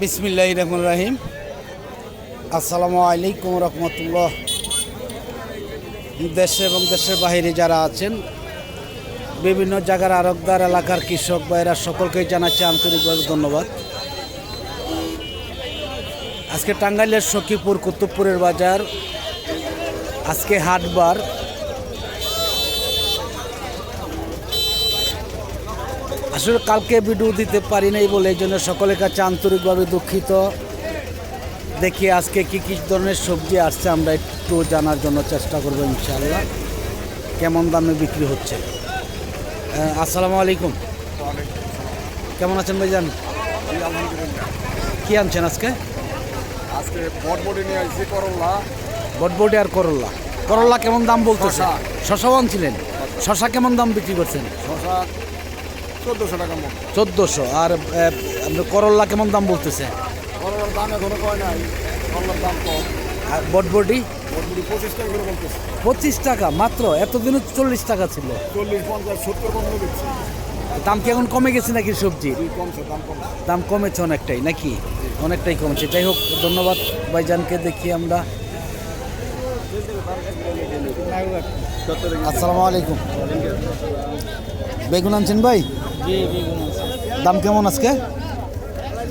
বিসমিল্লাহ রহমান রাহিম। আসসালামু আলাইকুম রহমতুল্লাহ। দেশে এবং দেশের বাইরে যারা আছেন, বিভিন্ন জায়গার আরকদার এলাকার কৃষক ভাইরা সকলকেই জানাচ্ছি আন্তরিকভাবে ধন্যবাদ। আজকে টাঙ্গাইলের সখীপুর, কুতুবপুরের বাজার, আজকে হাটবার আসলে কালকে ভিডিও দিতে পারি নাই বলে এই জন্য সকলের কাছে আন্তরিকভাবে দুঃখিত। দেখি আজকে কি কি ধরনের সবজি আসছে আমরা একটু জানার জন্য চেষ্টা করব ইনশাআল্লাহ। কেমন দামে বিক্রি হচ্ছে? আসসালামু আলাইকুম। কেমন আছেন ভাই ভাইজান? কি আনছেন আজকে? আজকে বটবটি নিয়ে আসছি করল্লা বটবটি আর করল্লা করল্লা কেমন দাম বলতেছে। শশাও আনছিলেন? শশা কেমন দাম বিক্রি করছেন? শশা চোদ্দোশো টাকা মতো চোদ্দোশো। আর করল্লা কেমন দাম বলতেছে? করলার দাম এখনও কয় নাই। করলার দাম কম। আর বটবটি পঁচিশ টাকা করে বলতেছে। পঁচিশ টাকা মাত্র? এতদিনও চল্লিশ টাকা ছিল। চল্লিশ পঞ্চাশ সত্তর পর্যন্ত দিচ্ছি দাম কি এখন কমে গেছে নাকি সবজি? দাম কমেছে অনেকটাই নাকি? অনেকটাই কমেছে। যাই হোক ধন্যবাদ ভাইজানকে দেখি আমরা। আসসালামু আলাইকুম। বেগুন আনছেন ভাই? দাম কেমন আজকে?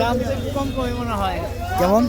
দাম কম কমই মনে হয়। কেমন?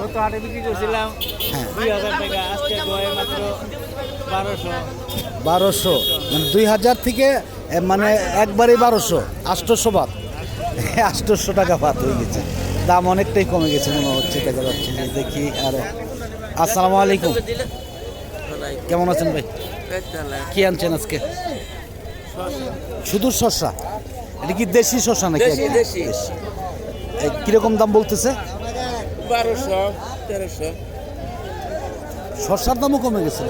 গত হাটে বিক্রি করছিলাম হ্যাঁ। দুই হাজার টাকা। আজকে দোয়ায় মাত্র? বারোশো। বারোশো। মানে দুই হাজার থেকে মানে একবারে বারোশো। আষ্টশো বাদ। আষ্টশো টাকা বাদ হয়ে গেছে। দাম অনেকটাই কমে গেছে মনে হচ্ছে দেখা যাচ্ছে যে দেখি আরও। আসসালামু আলাইকুম। কেমন আছেন ভাই? কি আনছেন আজকে? শুধু শসা। এটা কি দেশি শসা নাকি। কীরকম দাম বলতেছে? বারোশো তেরোশো। শসার দামও কমে গেছে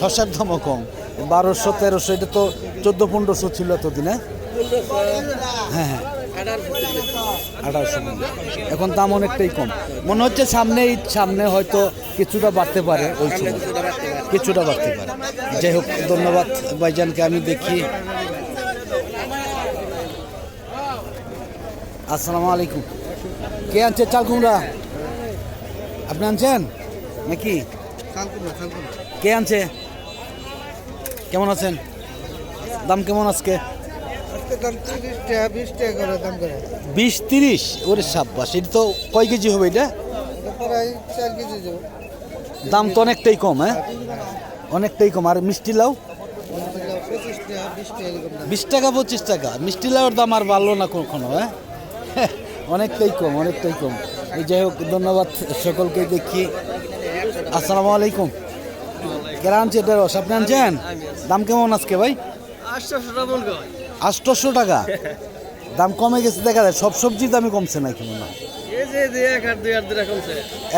শসার দামও কম। বারোশো তেরোশো এটা তো চোদ্দ পনেরোশো ছিল এতদিনে। হ্যাঁ হ্যাঁ। আঠারোশো। এখন দাম অনেকটাই কম। মনে হচ্ছে সামনে ঈদ সামনে হয়তো কিছুটা বাড়তে পারে ওই সময়। কিছুটা বাড়তে পারে। যাই হোক, ধন্যবাদ ভাইজানকে, আমি দেখি। আসসালামু আলাইকুম। কে আনছে? চাল কুমড়া। আপনি আনছেন? নাকি? কে আনছে? কেমন আছেন? দাম কেমন আজকে আজকে দাম তিরিশ টাকা বিশ তিরিশ? ওরে সাব্বাস এটা তো কয় কেজি হবে এটা? দাম তো অনেকটাই কম হ্যাঁ? অনেকটাই কম। আর মিষ্টি লাউ? বিশ টাকা পঁচিশ টাকা। মিষ্টি লাউয়ের দাম আর বাড়লো না কখনো হ্যাঁ? অনেকটাই কম অনেকটাই কম। এই যাই হোক ধন্যবাদ সকলকে দেখি। আসসালামু আলাইকুম। কেরা আনছে এটা রস আপনি আনছেন দাম কেমন আজকে ভাই? বলব আটশোশো টাকা। দাম কমে গেছে দেখা যায়। সব সবজির দামই কমছে নাকি মনে হয়?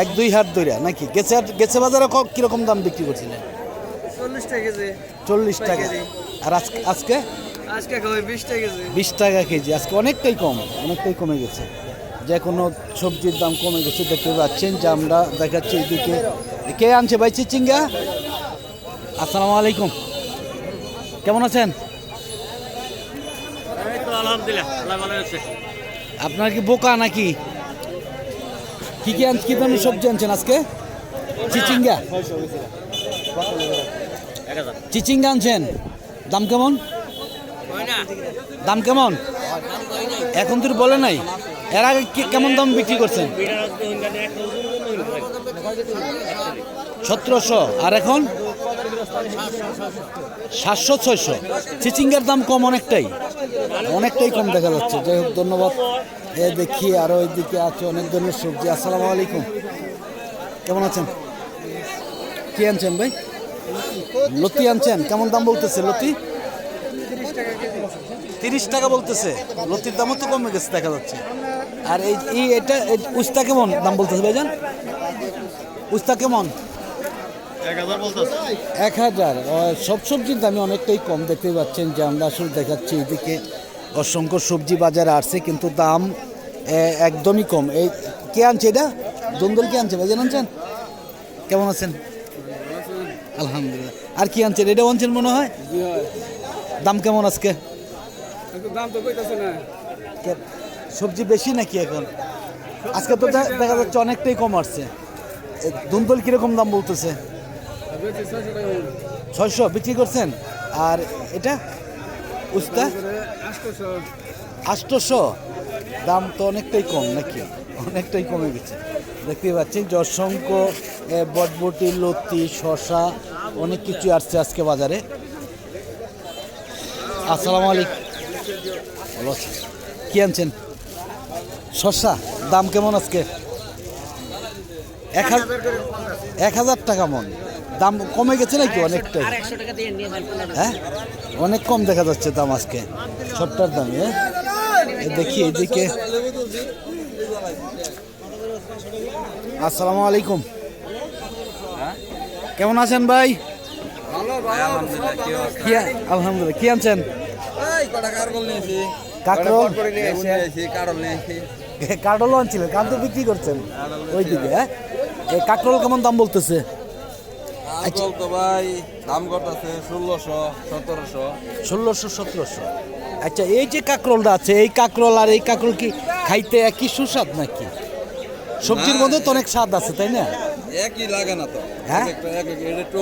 এক দুই হাট দইরা নাকি? গেছে গেছে বাজারে কীরকম দাম বিক্রি করছিলেন? চল্লিশ টাকা আর আজকে আজকে? আজকে বিশ টাকা কেজি। বিশ টাকা কেজি। আজকে অনেকটাই কম অনেকটাই কমে গেছে। যে কোনো সবজির দাম কমে গেছে দেখতে পাচ্ছেন যে আমরা দেখাচ্ছি এদিকে। কে আনছে ভাই চিচিঙ্গা? আসসালামু আলাইকুম। কেমন আছেন? আল্লাহ ভালো আছে। আপনার কি বোকা নাকি? কি কি আন কি ধরনের সবজি আনছেন আজকে? চিচিঙ্গা? চিচিঙ্গা আনছেন? দাম কেমন? দাম কেমন? এখন তো বলে নাই। এর আগে কেমন দাম বিক্রি করছেন? সতেরোশো। আর এখন? সাতশো, ছয়শো। চিচিঙ্গার দাম কম অনেকটাই। অনেকটাই কম দেখা যাচ্ছে। যাই হোক, ধন্যবাদ। এ দেখি আরও এদিকে আছে অনেক ধরনের সবজি। আসসালামু আলাইকুম। কেমন আছেন? কি আনছেন ভাই? লতি আনছেন? কেমন দাম বলতেছে লতি? তিরিশ টাকা বলতেছে। লতির দামও তো কমে গেছে, দেখা যাচ্ছে। আর এই এটা উস্তা কেমন দাম বলতেছে ভাইজান? উস্তা কেমন? এক হাজার সব সবজির দামে অনেকটাই কম দেখতে পাচ্ছেন যে আমরা আসলে দেখাচ্ছি এদিকে অসংখ্য সবজি বাজারে আসছে কিন্তু দাম একদমই কম। এই কে আনছে এটা? দন্দল কে আনছে? ভাইজান আনছেন? কেমন আছেন? আলহামদুলিল্লাহ। আর কি আনছেন? এটা আনছেন মনে হয়? দাম কেমন আজকে? দাম তো কইতাছে না। সবজি বেশি নাকি এখন? আজকে তো দেখা যাচ্ছে অনেকটাই কম আসছে। দুন্দল কীরকম দাম বলতেছে? ছয়শো বিক্রি করছেন? আর এটা? উস্তা আষ্টশো। দাম তো অনেকটাই কম নাকি? অনেকটাই কমে গেছে। দেখতে অসংখ্য এ, বটবটি লতি শশা অনেক কিছু আসছে আজকে বাজারে। আসসালামু আলাইকুম। ভালো আছেন? কি আনছেন? শসা দাম কেমন আজকে? এক হাজার টাকা মন। দাম কমে গেছে নাকি অনেকটাই? হ্যাঁ? অনেক কম দেখা যাচ্ছে দাম আজকে সবটার দাম হ্যাঁ দেখি এদিকে। আসসালামু আলাইকুম। কেমন আছেন ভাই? কি আলহামদুলিল্লাহ কি আনছেন? কাকরোল? কাটল আনছিলেন কাল তো বিক্রি করছেন। ওইদিকে হ্যাঁ? এই কাকরোল কেমন দাম বলতেছে? তো ভাই দাম করতেছে ষোলোশো সতেরোশো। ষোলোশো সতেরোশো। আচ্ছা এই যে কাকরোলটা আছে এই কাকরোল আর এই কাকরোল কি খাইতে একই সুস্বাদ নাকি? সবজির মধ্যে তো অনেক স্বাদ আছে তাই না? একই লাগে না তো। হ্যাঁ? এক একটা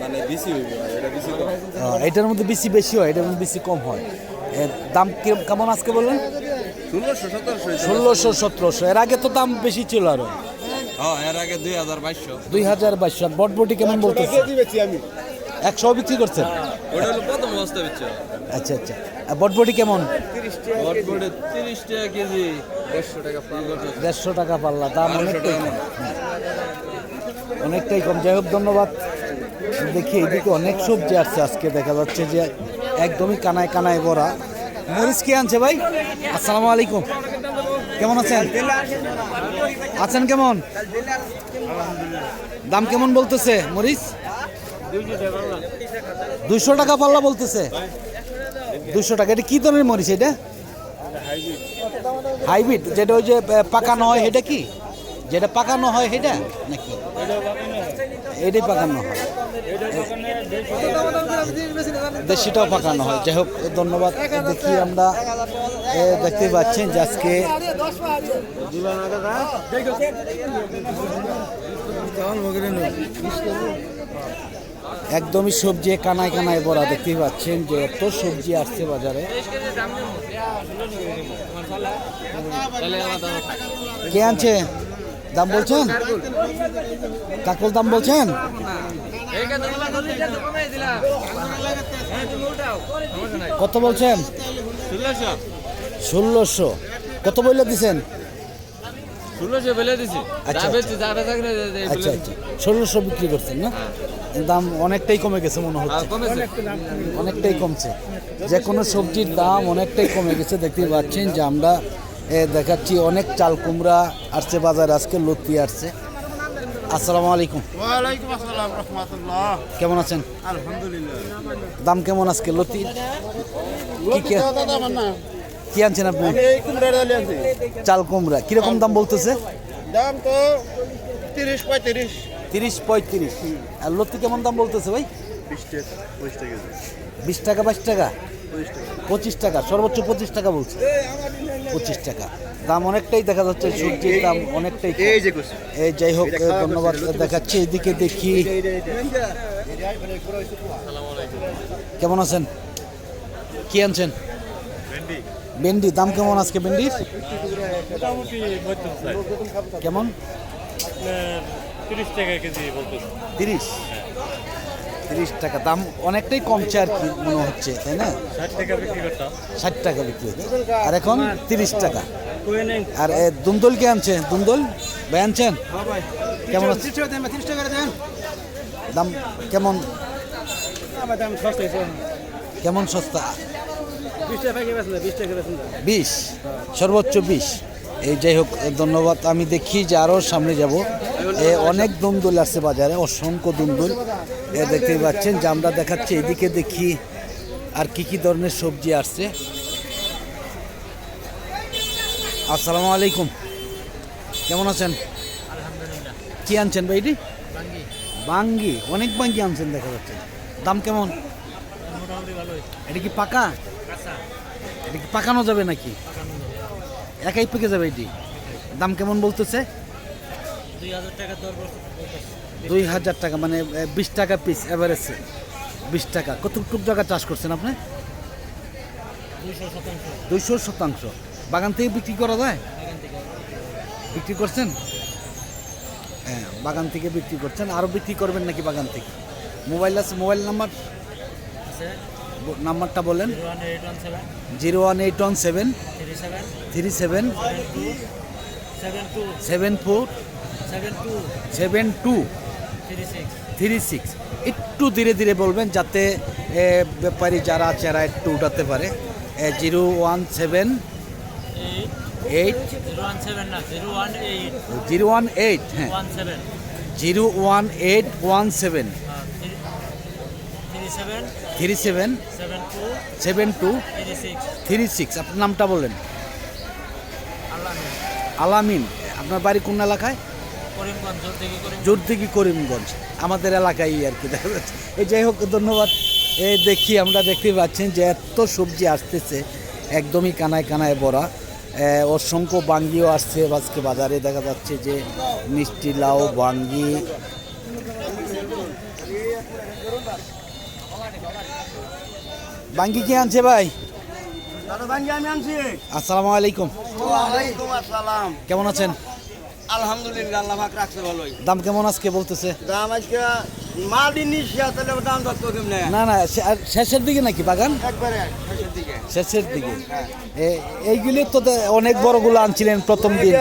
মানে বেশি এটা বেশি এটার মধ্যে বেশি বেশি হয় এটার মধ্যে বেশি কম হয়। এর দাম কেমন আজকে বললেন? ষোলোশো সতেরোশো। ষোলোশো সতেরোশো। এর আগে তো দাম বেশি ছিল আরও। এর আগে দুই হাজার বাইশশো। দুই হাজার বাইশ বটবটি কেমন বলতেছে? একশো বিক্রি করছেন ওটা হলো প্রথম অবস্থা বিচ্ছে। আচ্ছা আচ্ছা। আর বটবটি কেমন? বটবটে তিরিশ টাকা কেজি। দেড়শো টাকা পাল্লা। দেড়শো টাকা পাল্লা দাম অনেকটাই কম। অনেকটাই কম। যাই হোক ধন্যবাদ। দেখি এদিকে অনেক সবজি আসছে আজকে। দেখা যাচ্ছে যে একদমই কানায় কানায় ভরা। মরিচ কে আনছে ভাই? আসসালামু আলাইকুম। কেমন আছেন? আছেন কেমন? দাম কেমন বলতেছে? মরিচ? দুইশো টাকা পাল্লা বলতেছে। দুইশো টাকা। এটা কি ধরনের মরিচ এটা? হাইব্রিড। যেটা ওই যে পাকানো হয়, সেটা কি? যেটা পাকানো হয়, সেটা নাকি? এটাই পাকানো হয়। দেশিটাও পাকানো হয়। যাই হোক, ধন্যবাদ। দেখি আমরা দেখতে পাচ্ছেন যে আজকে একদমই সবজি কানায় কানায় ভরা। দেখতেই পাচ্ছেন যে এত সবজি আসছে বাজারে। কে আনছে? দাম বলছেন? কাকুল দাম বলছেন? কত বলছেন? ষোলোশো। কত বইলে দিছেন? আচ্ছা, দে- আচ্ছা আচ্ছা। ষোলোশো বিক্রি করছেন না? দাম অনেকটাই কমে গেছে মনে হচ্ছে। অনেকটাই কমছে। যে কোনো সবজির দাম অনেকটাই কমে গেছে দেখতেই পাচ্ছেন যে আমরা দেখাচ্ছি অনেক চাল কুমড়া আসছে বাজারে আজকে লতি আসছে। আসসালামু আলাইকুম। ওয়ালাইকুম আসসালাম রহমতুল্লাহ। কেমন আছেন? আলহামদুলিল্লাহ। দাম কেমন আজকে লতি কি কি কি আনছেন আপনি? চাল কুমড়া। কীরকম দাম বলতেছে? দাম তো তিরিশ পঁয়ত্রিশ। তিরিশ পঁয়ত্রিশ। আর লতি কেমন দাম বলতেছে ভাই? বিশ টাকা বাইশ টাকা। পঁচিশ টাকা সর্বোচ্চ পঁচিশ টাকা বলছে। পঁচিশ টাকা। দাম অনেকটাই দেখা যাচ্ছে সবজির দাম অনেকটাই এই যে করছি এই যাই হোক ধন্যবাদ দেখাচ্ছি এদিকে দেখি। কেমন আছেন? কি আনছেন? ভেন্ডি। দাম কেমন আজকে ভেন্ডির? কেমন? তিরিশ টাকা কেজি বলতেছে তিরিশ? তিরিশ টাকা। দাম অনেকটাই কমছে আর কি মনে হচ্ছে তাই না? ষাট টাকা বিক্রি আর এখন তিরিশ টাকা। আর এ, দুন্দল কে আনছে? দুন্দল? ভাই আনছেন? কেমন দাম কেমন? দাম সস্তা কেমন সস্তা? বিশ সর্বোচ্চ বিশ। এই যাই হোক ধন্যবাদ। আমি দেখি যে আরও সামনে যাব। অনেক দুন্দুল আছে বাজারে অসংখ্য দুন্দুল এ দেখতেই পাচ্ছেন যে আমরা দেখাচ্ছি এদিকে দেখি আর কি কি ধরনের সবজি আসছে। আসসালামু আলাইকুম। কেমন আছেন? কি আনছেন ভাইটি? বাঙ্গি। অনেক বাঙ্গি আনছেন দেখা যাচ্ছে। দাম কেমন? এটা কি পাকা? এটা কি পাকানো যাবে নাকি? একাই পেকে যাবে এটি? দাম কেমন বলতেছে? দুই হাজার টাকা মানে বিশ টাকা পিস এভারেজে বিশ টাকা। কতটুক জায়গা চাষ করছেন আপনি? দুইশো শতাংশ। বাগান থেকে বিক্রি করা যায়? বিক্রি করছেন? হ্যাঁ বাগান থেকে বিক্রি করছেন। আরও বিক্রি করবেন নাকি বাগান থেকে? মোবাইল আছে মোবাইল নাম্বার? নাম্বারটা বলেন। Zero one eight one seven. Three seven. Three seven. Seven seven four. Seven two three six একটু ধীরে ধীরে বলবেন যাতে ব্যাপারী যারা আছে এরা একটু উঠাতে পারে। Zero one seven eight zero one eight হ্যাঁ। Zero one eight one seven three seven seven two three six আপনার নামটা আল্লাহ আলামিন। আপনার বাড়ি কোন এলাকায়? জোর থেকে করিমগঞ্জ। আমাদের এলাকায় আর কি দেখা যাচ্ছে। এই যাই হোক ধন্যবাদ। এই দেখি আমরা দেখতে পাচ্ছেন যে এত সবজি আসতেছে একদমই কানায় কানায় ভরা অসংখ্য বাঙ্গিও আসছে আজকে বাজারে দেখা যাচ্ছে যে মিষ্টি লাউ বাঙ্গি। বাঙ্গি কি আনছে ভাই? আমি আসসালামু আলাইকুম। কেমন আছেন? আলহামদুলিল্লাহ আল্লাহ পাক রাখছে ভালোই। দাম কেমন আজকে বলতেছে? দাম আজকে মাল তাহলে দাম দর তো কেমনে? না না শেষের দিকে নাকি বাগান? একবারে শেষের দিকে। শেষের দিকে। এইগুলি তো অনেক বড়গুলো আনছিলেন প্রথম দিন।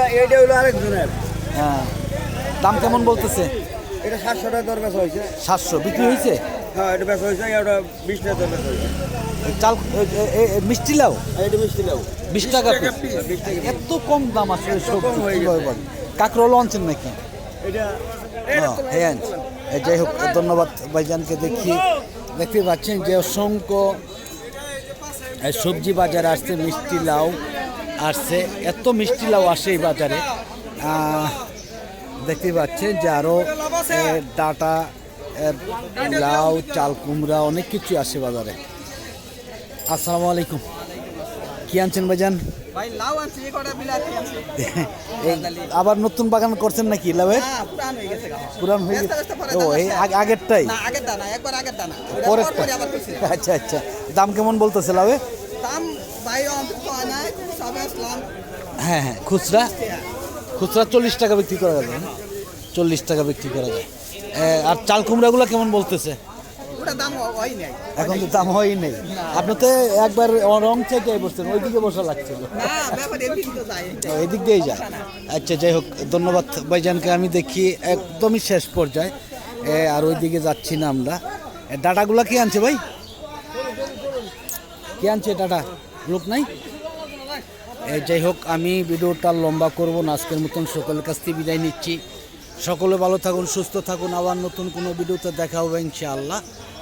হলো আরেকজনের। হ্যাঁ। দাম কেমন বলতেছে? এটা সাতশো টাকা দর বেচা হয়েছে। সাতশো। বিক্রি হয়েছে? হ্যাঁ এটা বেচা হয়েছে এটা বিশ টাকা দর বেচা হয়েছে। চাল মিষ্টি লাউ? এটা মিষ্টি লাউ। বিশ টাকা piece। এত কম দাম আছে সবজি কম হয়ে কীভাবে কাঁকরোলও আনছেন নাকি? হ্যাঁ, হ্যাঁ। যাই হোক ধন্যবাদ ভাইজানকে দেখি। দেখতে পাচ্ছেন যে অসংখ্য সবজি বাজারে আসছে মিষ্টি লাউ আসছে। এত মিষ্টি লাউ আসে এই বাজারে। দেখতে পাচ্ছেন যে আরও ডাটা লাউ চাল কুমড়া অনেক কিছু আসে বাজারে। আসসালামু আলাইকুম। কি আনছেন ভাইজান? ভাই লাউ আনছি কটা বিলাতি আনছি। আবার নতুন বাগান করছেন নাকি লাউয়ের? হ্যাঁ পুরান হয়ে গেছে পুরান হয়ে গেছে। ও দাম এই আগেরটাই? না আগের দানা একবার আগের দানা। পরেরটা? পরে আচ্ছা আচ্ছা। দাম কেমন বলতেছে লাউয়ে? দাম ভাই অন্তত হয় সবে আসলাম। হ্যাঁ হ্যাঁ খুচরা? খুচরা চল্লিশ টাকা বিক্রি করা যাবে চল্লিশ টাকা বিক্রি করা যায়। আর চাল কুমড়াগুলো কেমন বলতেছে? এখন তো দাম হয়ই নেই। আপনি তো একবার রং থেকে বসছেন ওইদিকে বসা লাগছিল এদিক দিয়েই যায়। আচ্ছা যাই হোক ধন্যবাদ ভাইজানকে। আমি দেখি একদমই শেষ পর্যায়ে। আর ওইদিকে যাচ্ছি না আমরা। ডাটাগুলা কি আনছে ভাই? কি আনছে ডাটা? লোক নাই? যাই হোক আমি ভিডিওটা লম্বা করব না। আজকের মতন সকলের কাছ থেকে বিদায় নিচ্ছি। সকলে ভালো থাকুন সুস্থ থাকুন। আবার নতুন কোনো ভিডিওতে দেখা হবে ইনশাআল্লাহ।